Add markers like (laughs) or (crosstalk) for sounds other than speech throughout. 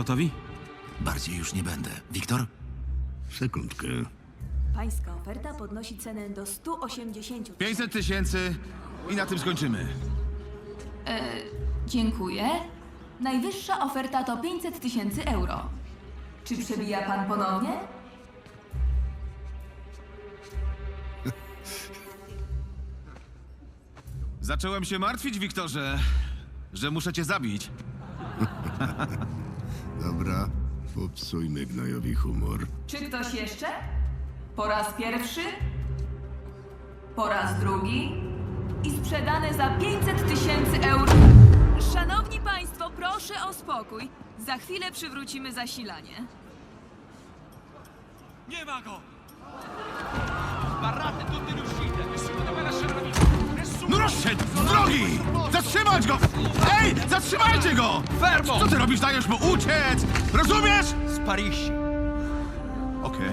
Gotowi? Bardziej już nie będę. Wiktor? Sekundkę. Pańska oferta podnosi cenę do 180 500 tysięcy i na tym skończymy. Dziękuję. Najwyższa oferta to 500 tysięcy euro. Czy przebija pan ponownie? Zacząłem się martwić, Wiktorze, że muszę cię zabić. (laughs) Dobra, popsujmy gnojowi humor. Czy ktoś jeszcze? Po raz pierwszy? Po raz drugi? I sprzedane za 500 tysięcy euro. Szanowni Państwo, proszę o spokój. Za chwilę przywrócimy zasilanie. Nie ma go! Sbarrate tutte le uscite, nessuno deve lasciare la vita. No rozszedł! Z drogi! Zatrzymać go! Ej, zatrzymajcie go! Fermo! Co ty robisz? Dajesz mu uciec! Rozumiesz? Sparisci! Okej.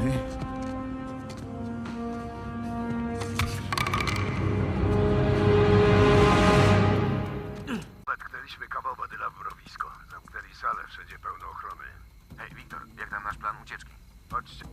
Wetknęliśmy kawał badyla w mrowisko. Zamknęli salę, wszędzie pełno ochrony. Hej, Wiktor, jak tam nasz plan ucieczki? Chodźcie.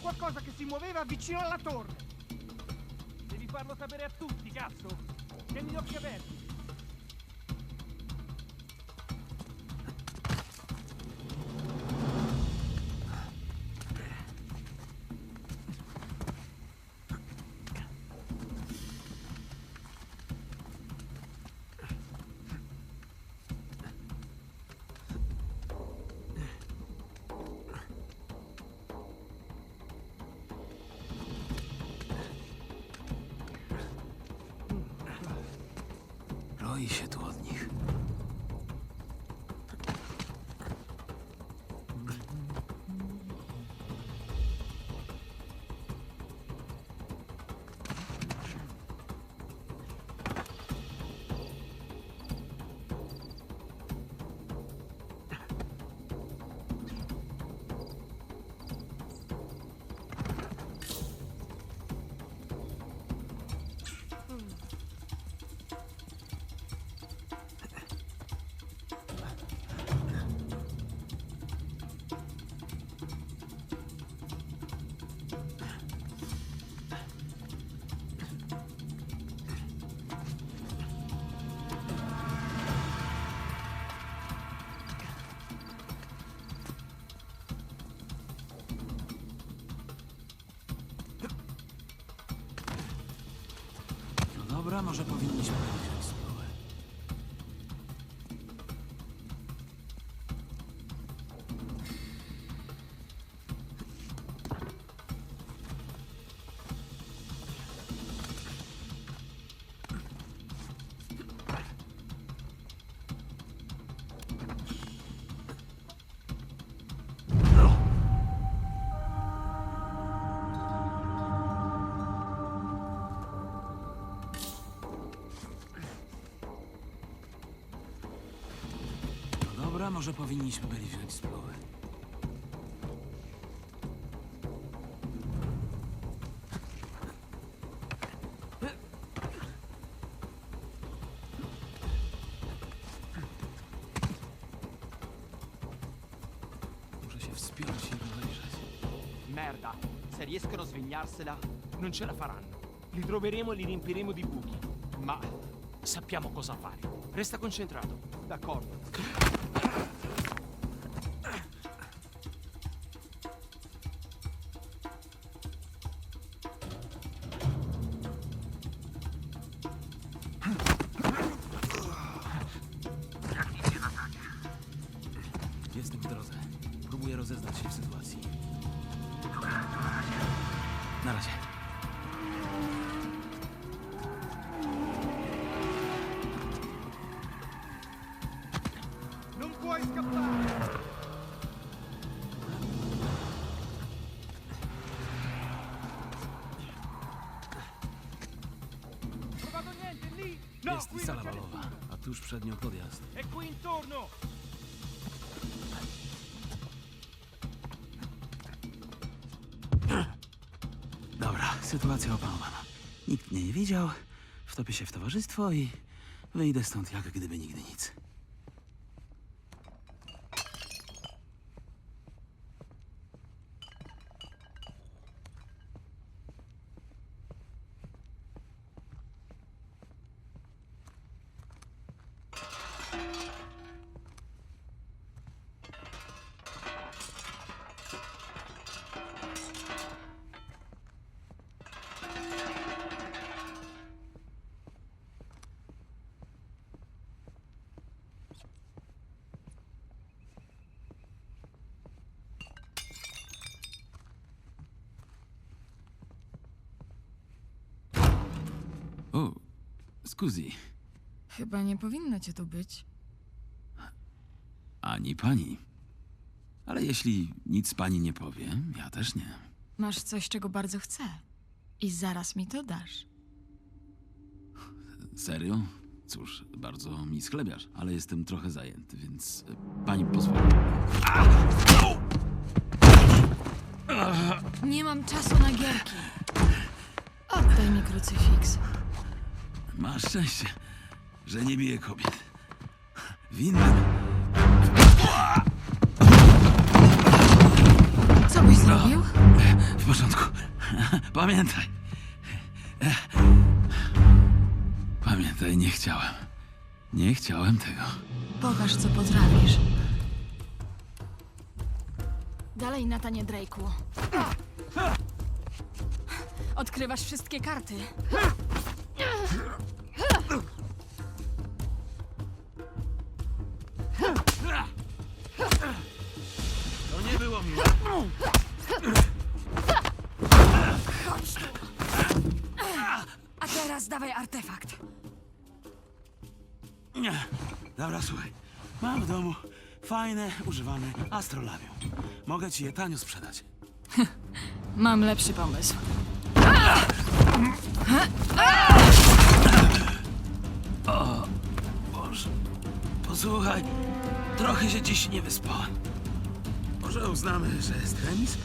Visto qualcosa che si muoveva vicino alla torre! Devi farlo sapere a tutti, cazzo! Tieni gli occhi aperti! Może powinniśmy może powinniśmy byli wziąć spróbę. Muszę się wspiąć i rozejrzeć. Merda! Se riescono a svignarsela, non ce la faranno. Li troveremo e li riempiremo di buchi. Ma Sappiamo cosa fare. Resta concentrato. D'accordo. Tuż przed nią podjazd. E qui intorno! Dobra, sytuacja opanowana. Nikt mnie nie widział, wtopię się w towarzystwo i wyjdę stąd jak gdyby nigdy nic. Scusi, Chyba nie powinno cię tu być. ani pani. Ale jeśli nic pani nie powie, ja też nie. Masz coś, czego bardzo chcę. I zaraz mi to dasz. Serio? Cóż, bardzo mi sklebiasz, ale jestem trochę zajęty, więc e, pani pozwoli. Nie mam czasu na gierki. Oddaj mi krucyfiks. Masz szczęście, że nie bije kobiet. Winnym Co byś zrobił? W porządku. Pamiętaj. Pamiętaj, nie chciałem. Nie chciałem tego. Pokaż, co potrafisz. Dalej, Natanie Drake'u. Odkrywasz wszystkie karty. Dobra, słuchaj. Mam w domu fajne, używane astrolabium. Mogę ci je tanio sprzedać. (laughs) Mam lepszy pomysł. Boże, posłuchaj, trochę się dziś nie wyspałem. Może uznamy, że jest remis?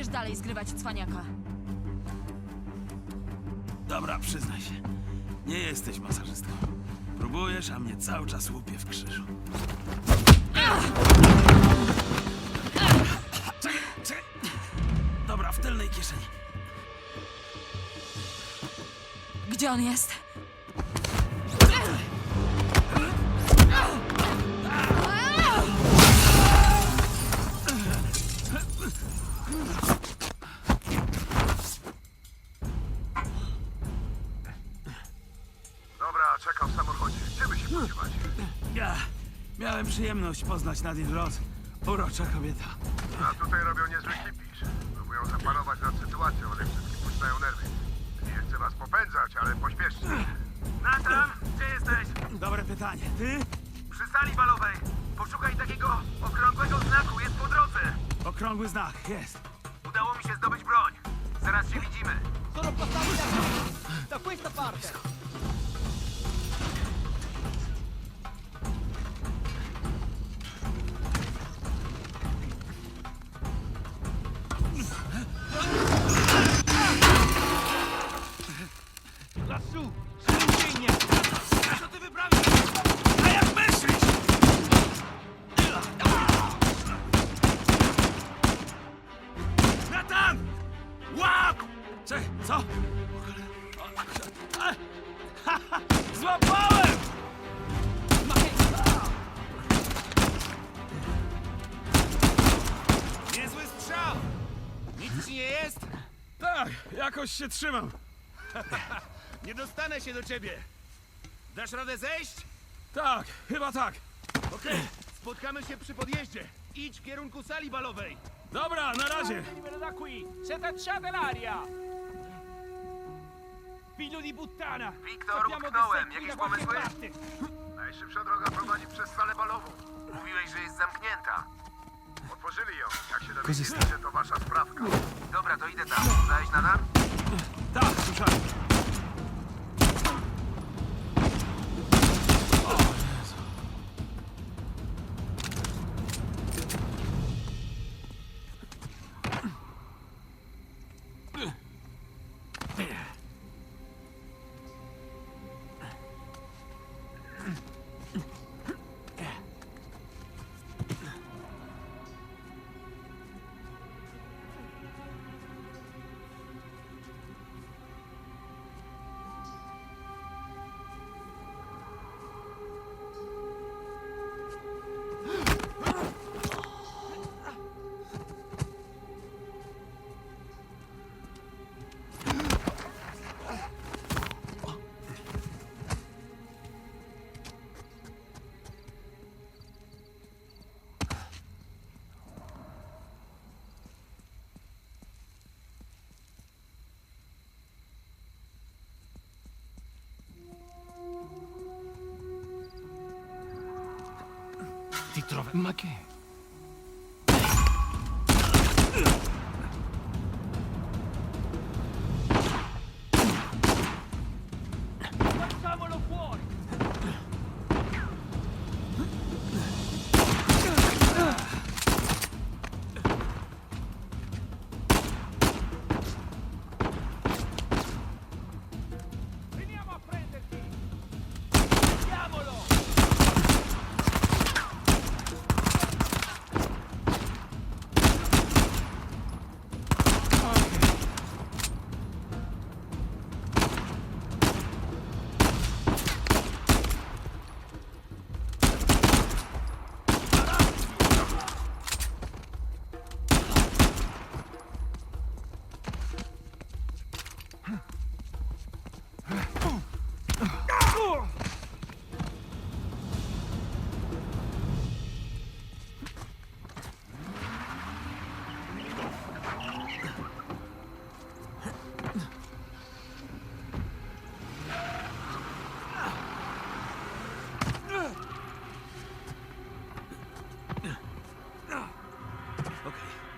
Będziesz dalej zgrywać cwaniaka? Dobra, przyznaj się. Nie jesteś masażystką. Próbujesz, a mnie cały czas łupie w krzyżu. Czekaj, czekaj. Dobra, w tylnej kieszeni. Gdzie on jest? Przyjemność poznać Nadine Ross. Urocza kobieta. A tutaj robią niezły kipisz. Próbują zapanować nad sytuacją, ale wszystkim puszczają nerwy. Nie chcę was popędzać, ale pośpieszcie. Nathan, gdzie jesteś? Dobre pytanie. Ty? Przy sali balowej. Poszukaj takiego okrągłego znaku, jest po drodze. Okrągły znak, jest. Udało mi się zdobyć broń. Zaraz się widzimy. Sono passati da! Da questa parte! Jakoś się trzymam. (laughs) Nie dostanę się do ciebie. Dasz radę zejść? Tak, chyba tak. Okej, spotkamy się przy podjeździe. Idź w kierunku sali balowej. Dobra, na razie. Venimelo da qui! L'aria! Figlio di puttana! Wiktor, Sappiamo che utknąłem. sei qui Jakieś qualche pomysły? parte! Najszybsza droga prowadzi przez salę balową. Mówiłeś, że jest zamknięta. Otworzyli ją, jak się dowiedzieli, że to wasza sprawka. Dobra, to idę tam. Dałeś nadal? Tak, słyszałem. zdrowe magie.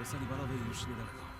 Okej, do sali balowej już niedaleko.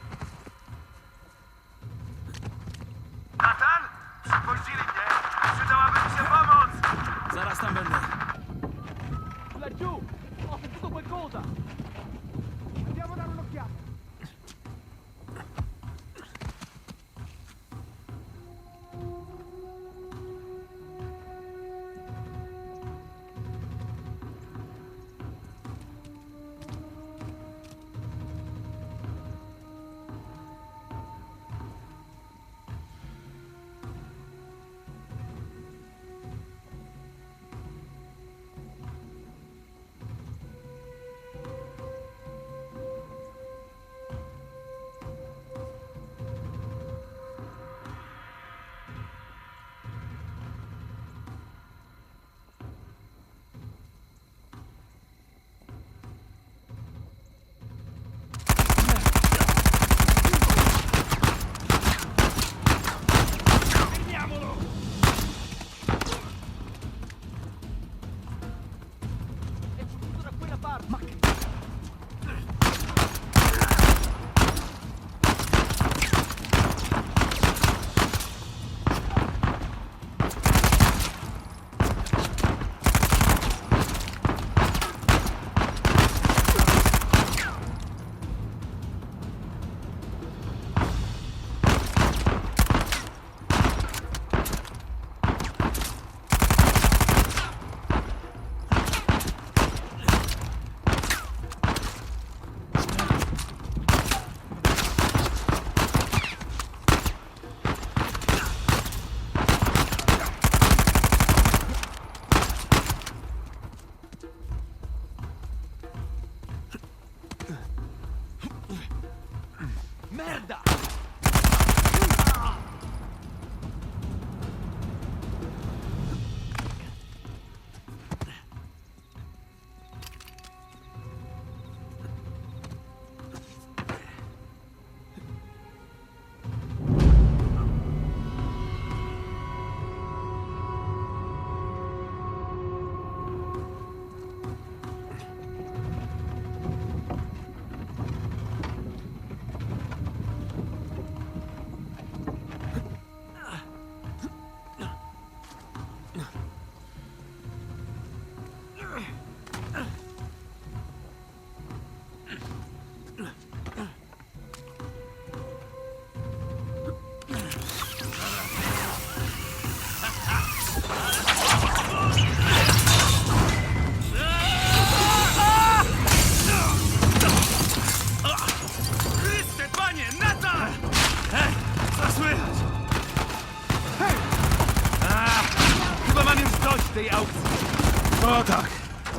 No tak,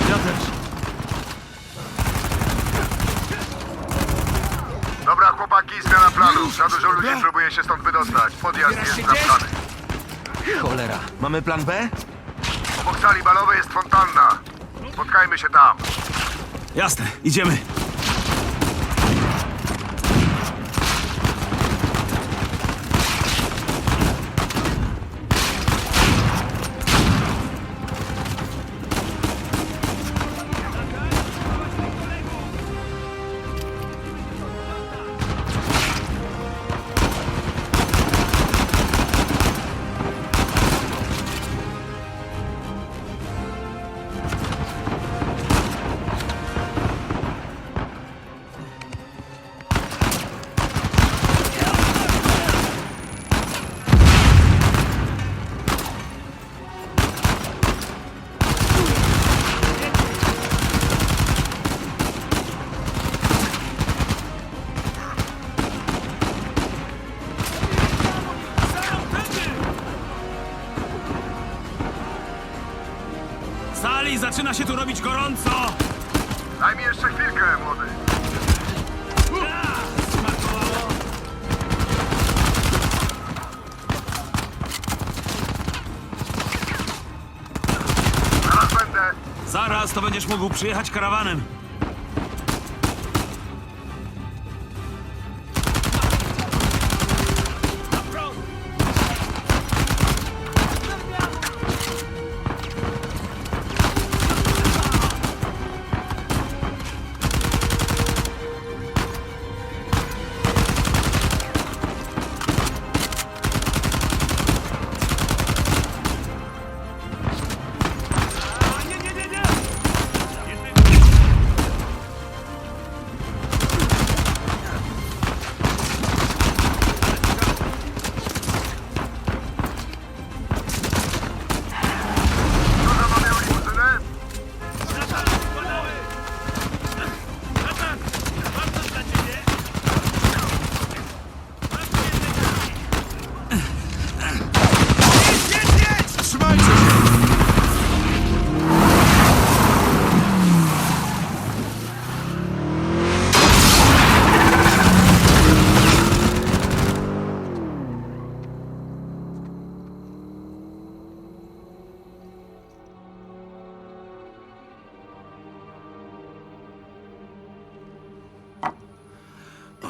ja też. Dobra, chłopaki, zmiana planu. Za dużo ludzi próbuje się stąd wydostać. Podjazd jest się gdzieś? Cholera. Mamy plan B? Obok sali balowej jest fontanna. Spotkajmy się tam. Jasne, idziemy. To będziesz mógł przyjechać karawanem.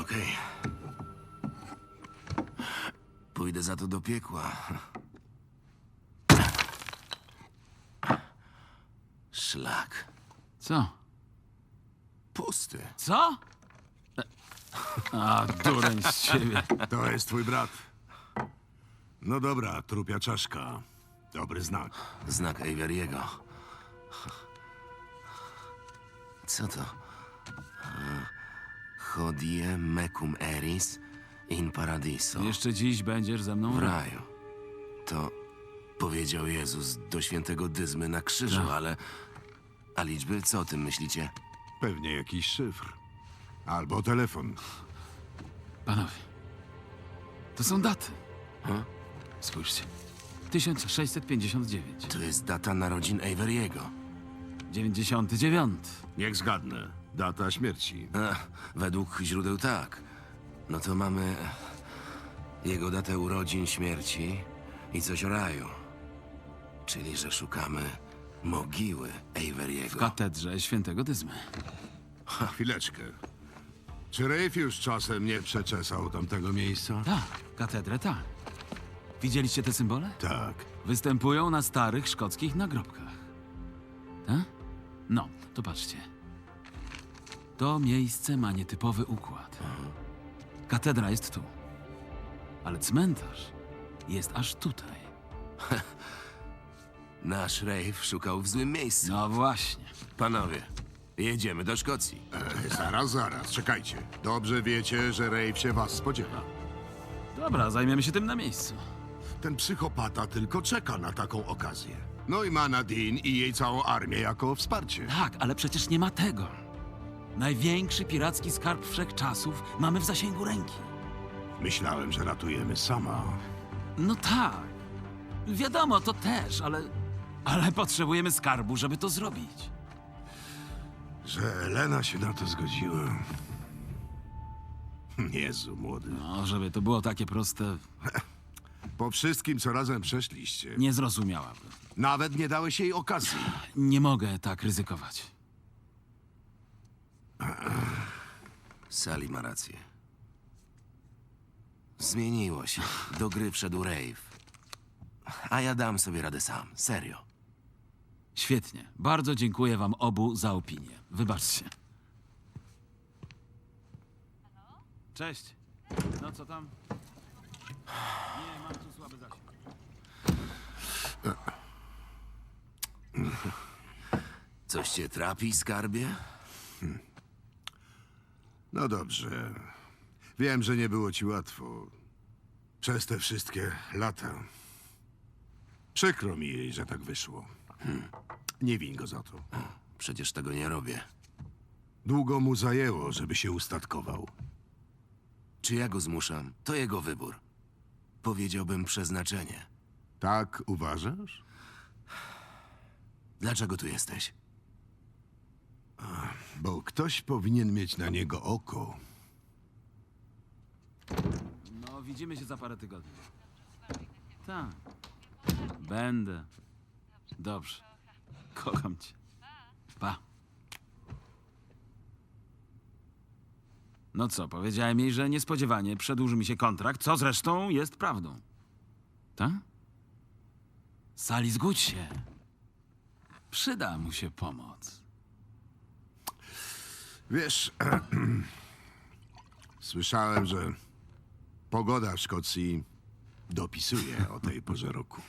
Okej. Pójdę za to do piekła. Szlak. Co? Pusty. Co? A, dureń z ciebie. To jest twój brat. No dobra, trupia czaszka. Dobry znak. Znak Averiego. Co to? Hodie mecum eris in paradiso. Jeszcze dziś będziesz ze mną W raju. To powiedział Jezus do świętego Dyzmy na krzyżu, Tak. ale... A liczby, co o tym myślicie? Pewnie jakiś szyfr. Albo telefon. Panowie, to są daty. Spójrzcie. 1659, To jest data narodzin Averiego. 99, Niech zgadnę. Data śmierci. A, według źródeł tak. No to mamy jego datę urodzin, śmierci i coś o raju. Czyli, że szukamy mogiły w Averiego. katedrze świętego Dyzmy. Chwileczkę. Czy Rafe już czasem nie przeczesał tamtego miejsca? Tak, katedrę tak. Widzieliście te symbole? Tak. Występują na starych szkockich nagrobkach. Tak? No, to patrzcie. To miejsce ma nietypowy układ. Katedra jest tu, ale cmentarz jest aż tutaj. (laughs) Nasz Rafe szukał w złym miejscu. No właśnie. Panowie, jedziemy do Szkocji. E, zaraz, zaraz, czekajcie. Dobrze wiecie, że Rafe się was spodziewa. Dobra, zajmiemy się tym na miejscu. Ten psychopata tylko czeka na taką okazję. No i ma Nadine i jej całą armię jako wsparcie. Tak, ale przecież nie ma tego. Największy piracki skarb wszechczasów mamy w zasięgu ręki. Myślałem, że ratujemy sama. No tak. Wiadomo, to też, ale. Ale potrzebujemy skarbu, żeby to zrobić. Że Elena się na to zgodziła. Jezu, młody. No, żeby to było takie proste, Po wszystkim, co razem przeszliście, nie zrozumiałaby. nawet nie dałeś jej okazji. Nie mogę tak ryzykować. Sally ma rację. Zmieniło się. Do gry wszedł Rave. A ja dam sobie radę sam. Serio. Świetnie. Bardzo dziękuję wam obu za opinię. Wybaczcie. Cześć. No co tam? Nie, mam tu słaby zasięg. Coś cię trapi, skarbie? No dobrze. Wiem, że nie było ci łatwo. Przez te wszystkie lata. Przykro mi jej, że tak wyszło. Nie win go za to. Przecież tego nie robię. Długo mu zajęło, żeby się ustatkował. Czy ja go zmuszam? To jego wybór. Powiedziałbym przeznaczenie. Tak uważasz? Dlaczego tu jesteś? Bo ktoś powinien mieć na niego oko. No, widzimy się za parę tygodni. Tak. Będę. Dobrze. Kocham cię. Pa. No co, powiedziałem jej, że niespodziewanie przedłuży mi się kontrakt, co zresztą jest prawdą. Tak? Sali, zgódź się. Przyda mu się pomoc. Wiesz, (clears throat) słyszałem, że pogoda w Szkocji dopisuje o tej porze roku.